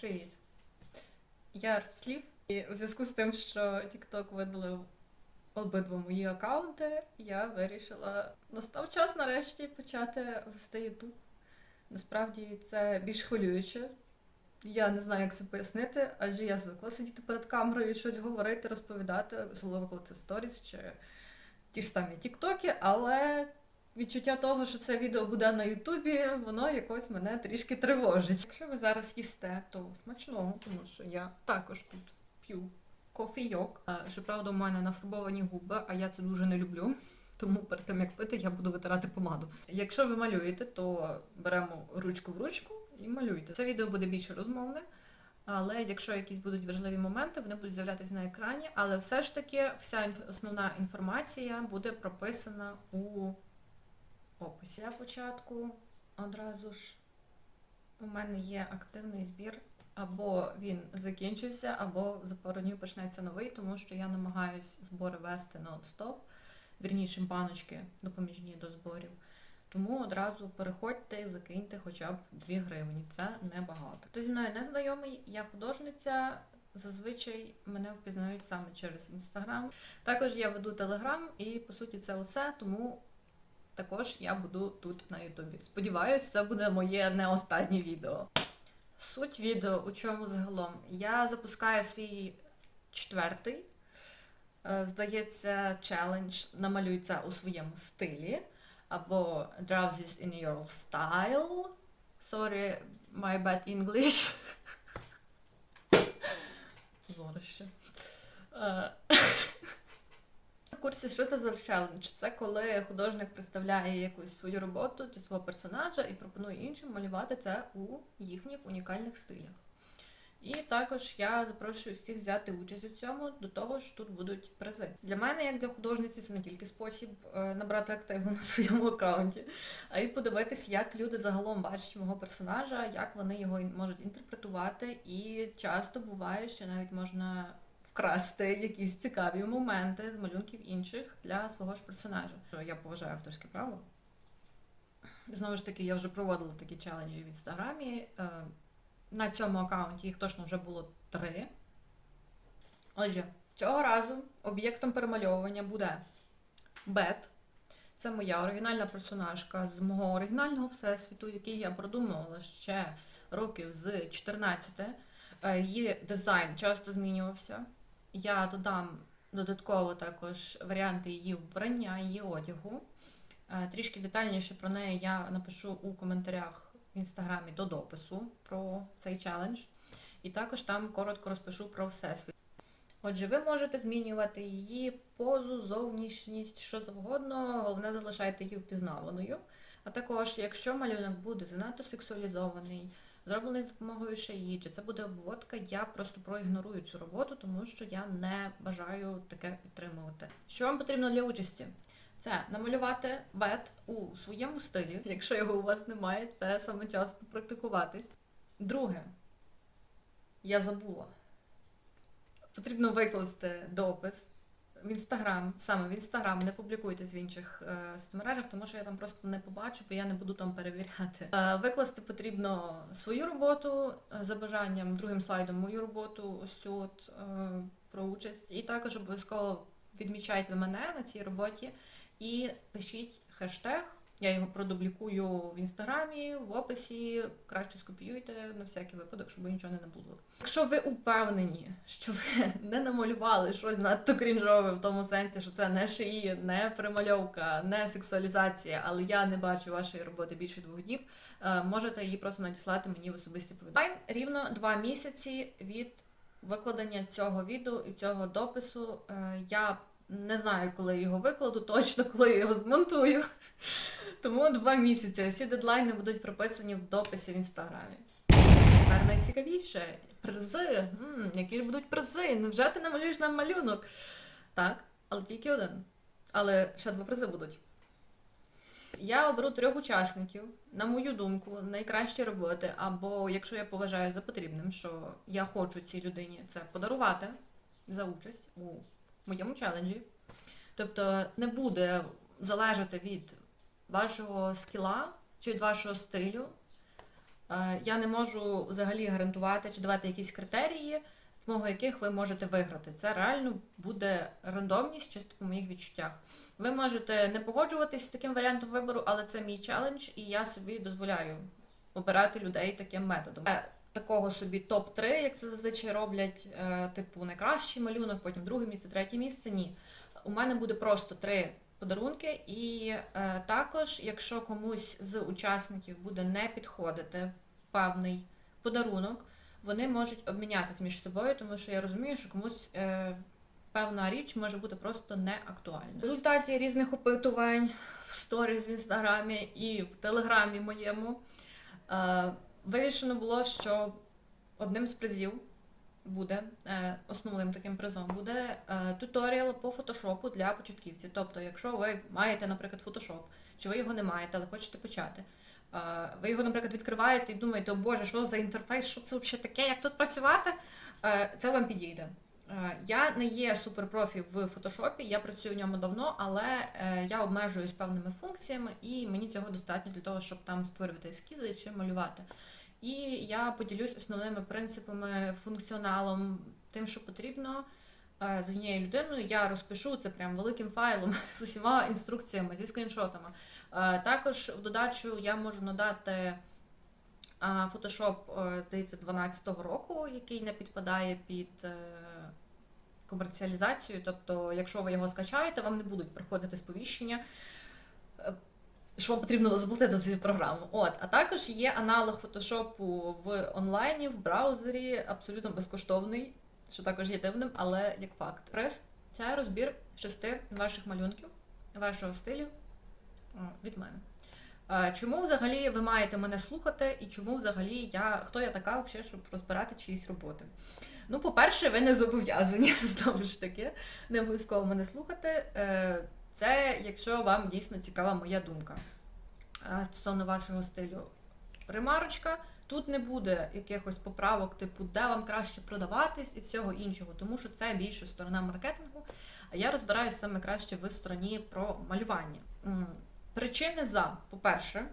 Привіт. Я Артслів. І у зв'язку з тим, що TikTok видалив обидва мої аккаунти, я вирішила настав час нарешті почати вести YouTube. Насправді це більш хвилююче. Я не знаю, як це пояснити, адже я звикла сидіти перед камерою, щось говорити, розповідати, особливо коли це сторіс чи ті ж самі тіктоки, але відчуття того, що це відео буде на Ютубі, воно якось мене трішки тривожить. Якщо ви зараз їсте, то смачного, тому що я також тут п'ю кофійок. Щоправда, у мене нафарбовані губи, а я це дуже не люблю. Тому перед тим як пити, я буду витирати помаду. Якщо ви малюєте, то беремо ручку в ручку і малюйте. Це відео буде більше розмовне. Але якщо якісь будуть важливі моменти, вони будуть з'являтися на екрані. Але все ж таки, вся основна інформація буде прописана у описі. Для початку одразу ж у мене є активний збір. Або він закінчився, або за пару днів почнеться новий, тому що я намагаюсь збори вести нон-стоп, вірніше баночки допоміжні до зборів. Тому одразу переходьте і закиньте хоча б 2 гривні. Це небагато. Хто зі мною не знайомий, я художниця. Зазвичай мене впізнають саме через інстаграм. Також я веду телеграм, і по суті це усе, тому також я буду тут на Ютубі. Сподіваюсь, це буде моє не останнє відео. Суть відео у чому загалом? Я запускаю свій четвертий, е, здається, челендж намалюй це у своєму стилі. Або Draw this in your style. Sorry, my bad English. Зорище. Курсі, що це за челендж? Це коли художник представляє якусь свою роботу чи свого персонажа і пропонує іншим малювати це у їхніх унікальних стилях. І також я запрошую всіх взяти участь у цьому, до того ж тут будуть призи. Для мене, як для художниці, це не тільки спосіб е, набрати активу на своєму аккаунті, а й подивитись, як люди загалом бачать мого персонажа, як вони його можуть інтерпретувати. І часто буває, що навіть можна вкрасти якісь цікаві моменти з малюнків інших для свого ж персонажа. Я поважаю авторське право. Знову ж таки, я вже проводила такі челенджі в інстаграмі. Е, На цьому аккаунті їх точно вже було три. Отже, цього разу об'єктом перемальовування буде Бет. Це моя оригінальна персонажка з мого оригінального всесвіту, який я продумувала ще років з 14. Е, Її дизайн часто змінювався. Я додам додатково також варіанти її вбрання, її одягу. Е, Трішки детальніше про неї я напишу у коментарях в інстаграмі до допису про цей челендж. І також там коротко розпишу про всесвіт. Отже, ви можете змінювати її позу, зовнішність, що завгодно, головне залишайте її впізнаваною. А також, якщо малюнок буде занадто сексуалізований, зроблений з допомогою шиї, чи це буде обводка, я просто проігнорую цю роботу, тому що я не бажаю таке підтримувати. Що вам потрібно для участі? Це намалювати бет у своєму стилі. Якщо його у вас немає, це саме час попрактикуватись. Друге, я забула. Потрібно викласти допис в інстаграм, саме в інстаграм, не публікуйтесь в інших е, соцмережах, тому що я там просто не побачу, бо я не буду там перевіряти. Е, викласти потрібно свою роботу е, за бажанням, другим слайдом мою роботу, ось цю от е, про участь. І також обов'язково відмічайте мене на цій роботі і пишіть хештег. Я його продублікую в інстаграмі, в описі. Краще скопіюйте на всякий випадок, щоб нічого не набули. Якщо ви упевнені, що ви не намалювали щось надто крінжове в тому сенсі, що це не шиї, не примальовка, не сексуалізація, але я не бачу вашої роботи більше двох днів, е, можете її просто надіслати мені в особисті повідомлення. Рівно два місяці від викладення цього відео і цього допису. Е, Я не знаю, коли його викладу, точно коли я його змонтую. Тому два місяці. Всі дедлайни будуть прописані в дописі в інстаграмі. Тепер найцікавіше призи. М, які ж будуть призи? Невже ти намалюєш нам малюнок? Так, але тільки один. Але ще два призи будуть. Я оберу трьох учасників, на мою думку, найкращі роботи, або якщо я поважаю за потрібним, що я хочу цій людині це подарувати за участь у моєму челенджі. Тобто не буде залежати від вашого скіла чи від вашого стилю Е, Я не можу взагалі гарантувати чи давати якісь критерії, з допомогою яких ви можете виграти. Це реально буде рандомність, чисто по моїх відчуттях. Ви можете не погоджуватись з таким варіантом вибору, але це мій челендж, і я собі дозволяю обирати людей таким методом. Такого собі топ-3, як це зазвичай роблять, е, типу найкращий малюнок, потім друге місце, третє місце. Ні. У мене буде просто три подарунки, і е, також, якщо комусь з учасників буде не підходити певний подарунок, вони можуть обмінятися між собою, тому що я розумію, що комусь е, певна річ може бути просто не актуальна. В результаті різних опитувань в сторіс в інстаграмі і в телеграмі моєму е, вирішено було, що одним з призів буде е, основним таким призом буде е, туторіал по фотошопу для початківців. Тобто, якщо ви маєте, наприклад, фотошоп, чи ви його не маєте, але хочете почати. е, Ви його, наприклад, відкриваєте і думаєте, о Боже, що за інтерфейс, що це взагалі таке, як тут працювати? Це вам підійде. Я не є суперпрофі в фотошопі, я працюю в ньому давно, але я обмежуюсь певними функціями, і мені цього достатньо для того, щоб там створювати ескізи чи малювати. І я поділюсь основними принципами, функціоналом, тим, що потрібно е, з однією людиною. Я розпишу це прям великим файлом з усіма інструкціями, зі скріншотами. Е, Також в додачу я можу надати е, Photoshop, здається, 12-го року, який не підпадає під комерціалізацію. Тобто, якщо ви його скачаєте, вам не будуть приходити сповіщення. Е, що вам потрібно заплатити за цю програму. От, а також є аналог фотошопу в онлайні, в браузері, абсолютно безкоштовний, що також є дивним, але як факт. Приз це розбір шести ваших малюнків, вашого стилю від мене. Е, Чому взагалі ви маєте мене слухати, і чому взагалі я хто я така, взагалі, щоб розбирати чиїсь роботи? Ну, по-перше, ви не зобов'язані знову ж таки, не обов'язково мене слухати. Це якщо вам дійсно цікава моя думка стосовно вашого стилю. Ремарочка. Тут не буде якихось поправок, типу, де вам краще продаватись і всього іншого, тому що це більше сторона маркетингу. А я розбираюся саме краще в стороні про малювання. Причини за, по-перше,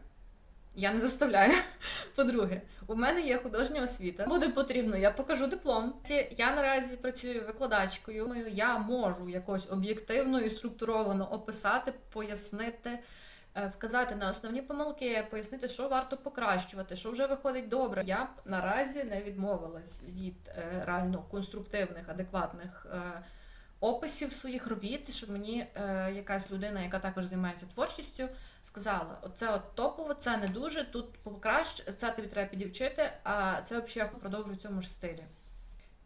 я не заставляю. По-друге, у мене є художня освіта. Буде потрібно, я покажу диплом. Я наразі працюю викладачкою. Я можу якось об'єктивно і структуровано описати, пояснити, е, вказати на основні помилки, пояснити, що варто покращувати, що вже виходить добре. Я б наразі не відмовилась від е, реально конструктивних, адекватних. е, Описів своїх робіт, щоб мені е, якась людина, яка також займається творчістю, сказала: оце от топово, це не дуже, тут покраще, це тобі треба підівчити, а це взагалі я продовжую в цьому ж стилі.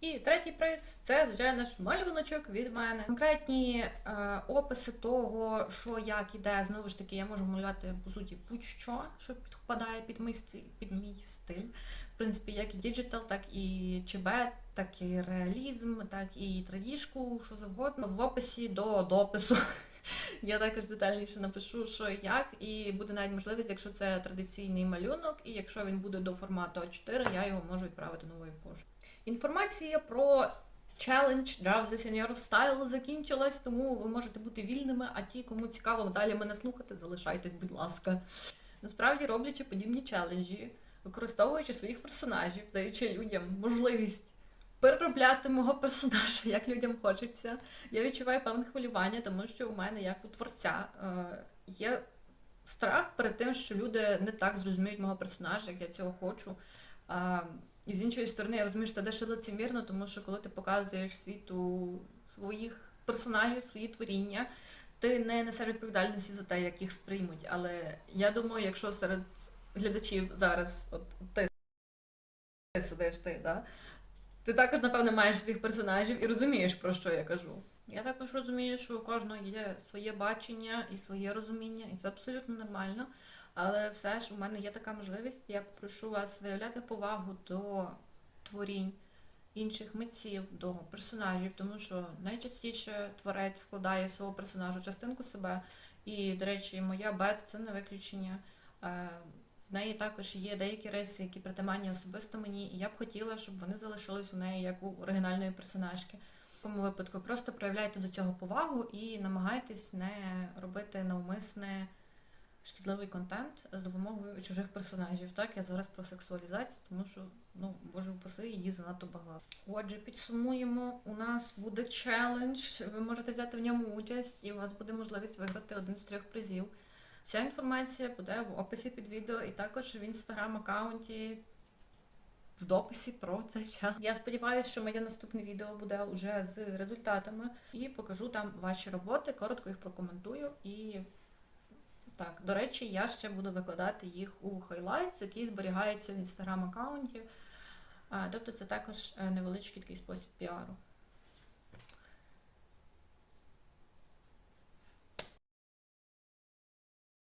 І третій приз це, звичайно ж, малюночок від мене. Конкретні е, описи того, що як іде, знову ж таки, я можу малювати по суті будь-що, що підпадає під мій стиль, під мій стиль. В принципі, як і діджитал, так і ЧБ, так і реалізм, так і традішку, що завгодно. В описі до допису я також детальніше напишу, що і як, і буде навіть можливість, якщо це традиційний малюнок, і якщо він буде до формату А4, я його можу відправити новою поштою. Інформація про челендж Draw the Senior Style закінчилась, тому ви можете бути вільними, а ті, кому цікаво далі мене слухати, залишайтесь, будь ласка. Насправді, роблячи подібні челенджі, використовуючи своїх персонажів, даючи людям можливість переробляти мого персонажа, як людям хочеться, я відчуваю певне хвилювання, тому що у мене, як у творця, е, є страх перед тим, що люди не так зрозуміють мого персонажа, як я цього хочу. І з іншої сторони, я розумію, що це дещо лицемірно, тому що коли ти показуєш світу своїх персонажів, свої творіння, ти не несеш відповідальності за те, як їх сприймуть. Але я думаю, якщо серед глядачів зараз, от ти сидиш ти, да? Ти також, напевно, маєш своїх персонажів і розумієш, про що я кажу. Я також розумію, що у кожного є своє бачення і своє розуміння, і це абсолютно нормально. Але все ж у мене є така можливість, я попрошу вас виявляти повагу до творінь інших митців, до персонажів, тому що найчастіше творець вкладає в свого персонажу частинку себе. І, до речі, моя Бет це не виключення. В неї також є деякі риси, які притаманні особисто мені, і я б хотіла, щоб вони залишились у неї як у оригінальної персонажки. В такому випадку просто проявляйте до цього повагу і намагайтесь не робити навмисне шкідливий контент з допомогою чужих персонажів. Так, я зараз про сексуалізацію, тому що, ну, боже упаси, її занадто багато. Отже, підсумуємо, у нас буде челендж. Ви можете взяти в ньому участь, і у вас буде можливість виграти один з трьох призів. Вся інформація буде в описі під відео і також в інстаграм-аккаунті в дописі про цей челендж. Я сподіваюся, що моє наступне відео буде вже з результатами і покажу там ваші роботи, коротко їх прокоментую і. Так, до речі, я ще буду викладати їх у Highlights, який зберігається в інстаграм-аккаунті. Тобто це також е, невеличкий такий спосіб піару.